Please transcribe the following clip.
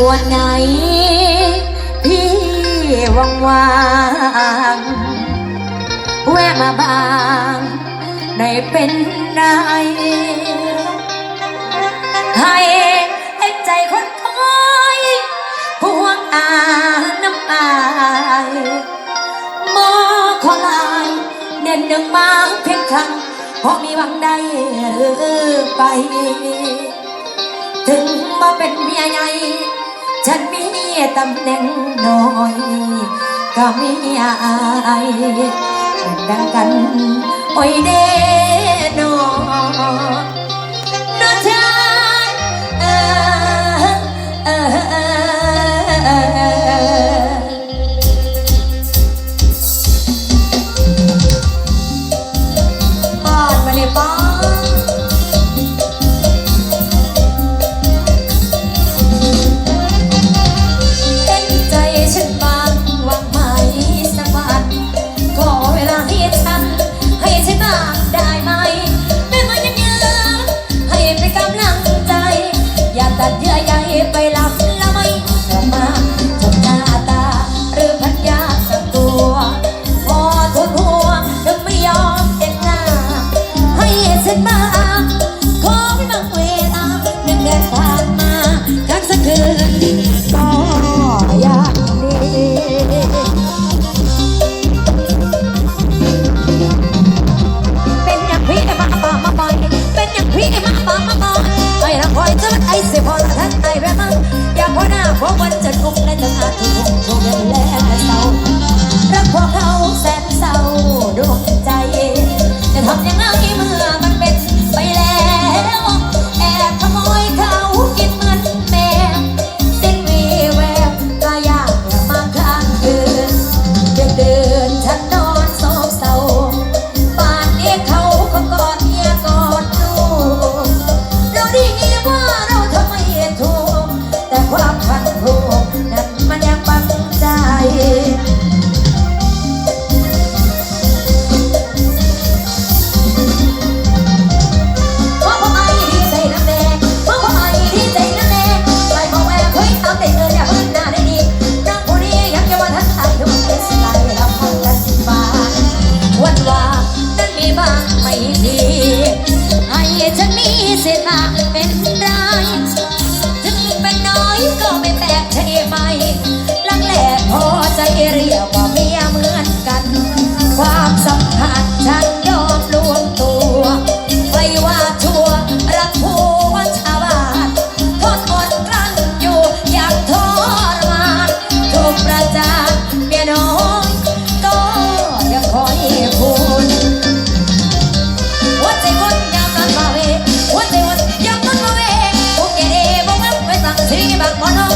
วันไหนพี่ว่างๆแวะมาบางได้เป็นนายให้ให้ใจคนคอยพวงอาน้ำอายมอขอลายเด่นหนึ่งมาเพียงครั้งพอมีวังได้หรือไป ถึงมาเป็นเมียใหญ่ ฉันมีตำแหน่งน้อย ก็มีอายเป็นดังกัน โอ้ยเด้นอ เสียมากเป็นไรถึงเป็นน้อยก็ไม่แปลกใช่ไหม about one